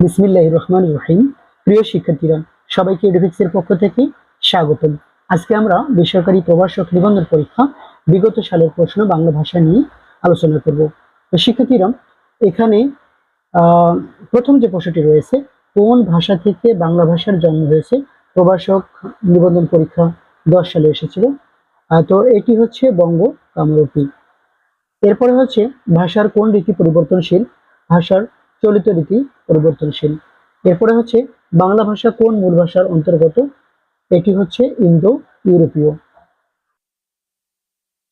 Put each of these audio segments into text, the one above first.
বিসমিল্লাহ রহমান রহিম। প্রিয় শিক্ষার্থীরা, সবাইকে এডুফিক্সের পক্ষ থেকে স্বাগতম। আজকে আমরা বেসরকারি প্রভাষক নিবন্ধন পরীক্ষা বিগত সালের প্রশ্ন বাংলা ভাষা নিয়ে আলোচনা করব। শিক্ষার্থীরা, এখানে প্রথম যে প্রশ্নটি রয়েছে, কোন ভাষা থেকে বাংলা ভাষার জন্ম হয়েছে? প্রভাষক নিবন্ধন পরীক্ষা দশ সালে এসেছিল। তো এটি হচ্ছে বঙ্গ কামরূপী এরপরে হচ্ছে ভাষার কোন রীতি পরিবর্তনশীল? ভাষার চলিত রীতি পরিবর্তনশীল। এরপরে হচ্ছে বাংলা ভাষা কোন মূল ভাষার অন্তর্গত? এটি হচ্ছে ইন্দো ইউরোপীয়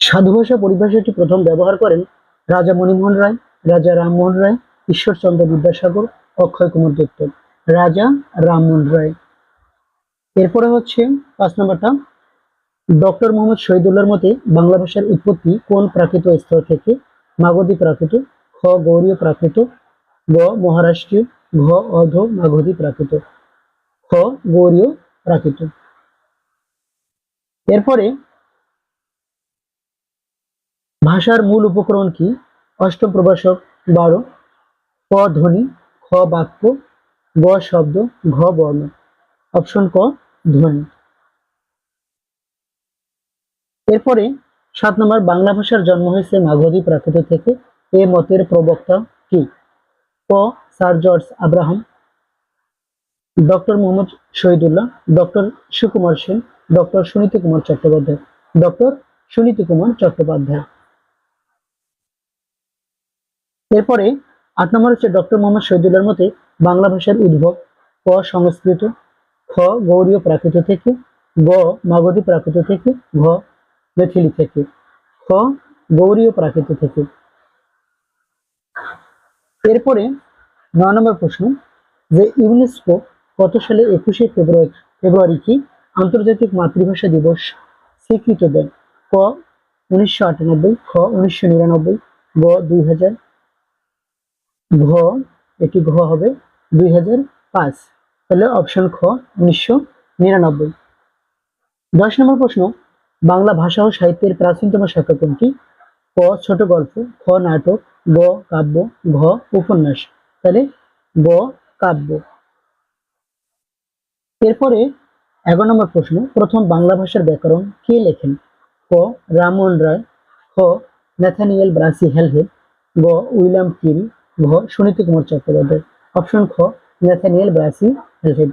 সাধু ভাষা পরিভাষাটি প্রথম ব্যবহার করেন রাজা মণিমোহন রায়, রাজা রামমোহন রায়, ঈশ্বরচন্দ্র বিদ্যাসাগর, অক্ষয় কুমার দত্ত। রাজা রামমোহন রায়। এরপরে হচ্ছে পাঁচ নম্বরটা, ডক্টর মোহাম্মদ শহীদুল্লাহর মতে বাংলা ভাষার উৎপত্তি কোন প্রাকৃত স্তর থেকে? মাগধী প্রাকৃত, খ, গৌরীয় প্রাকৃত গ মহারাষ্ট্রীয়, ঘ অধ মাগধী প্রাকৃত, খ গৌরীয় প্রাকৃত। এরপরে ভাষার মূল উপকরণ কি? অষ্টম প্রভাষক, বারো ক ধ্বনি, খ বাক্য, গ শব্দ, ঘ বর্ণ। অপশন ক, ধ্বনি। এরপরে সাত নম্বর বাংলা ভাষার জন্ম হয়েছে মাগধী প্রাকৃত থেকে, এ মতের প্রবক্তা কি? ক, sir George Abraham, doctor Mohammad Shahidullah, doctor Sukumar Sen, doctor Suniti Kumar Chattopadhyay, doctor Suniti Kumar Chattopadhyay. এরপরে আট নম্বর হচ্ছে ডক্টর মোহাম্মদ শহীদুল্লাহর মতে বাংলা ভাষার উদ্ভব, ক, সংস্কৃত, খ, গৌরীয় প্রাকৃত থেকে, গ, মাগধী প্রাকৃত থেকে, ঘ, মেথিলি থেকে, খ, গৌরীয় প্রাকৃত থেকে। এরপরে নয় নম্বর প্রশ্ন, যে ইউনেস্কো কত সালে একুশে ফেব্রুয়ারি ফেব্রুয়ারি কি আন্তর্জাতিক মাতৃভাষা দিবস স্বীকৃত দেয়? ক, উনিশশো আটানব্বই, খ, উনিশশো নিরানব্বই, গ দুই হাজার ঘ, এটি ঘ হবে দুই হাজার পাঁচ। তাহলে অপশন খ, উনিশশো নিরানব্বই। দশ নম্বর প্রশ্ন, বাংলা ভাষা ও সাহিত্যের প্রাচীনতম শাখা কোনটি? ক, ছোট গল্প, খ, নাটক গ, কাব্য, ঘ, উপন্যাস। তাহলে গ, কাব্য। এরপরে এগারো নম্বর প্রশ্ন, প্রথম বাংলা ভাষার ব্যাকরণ কে লেখেন? ক, রামমোহন রায়, খ ন্যাথানিয়েল ব্রাসি হেলহেড গ, উইলিয়াম কিল ঘ, সুনীতি কুমার চট্টোপাধ্যায়। অপশন খ ন্যাথানিয়েল ব্রাসি হেলহেড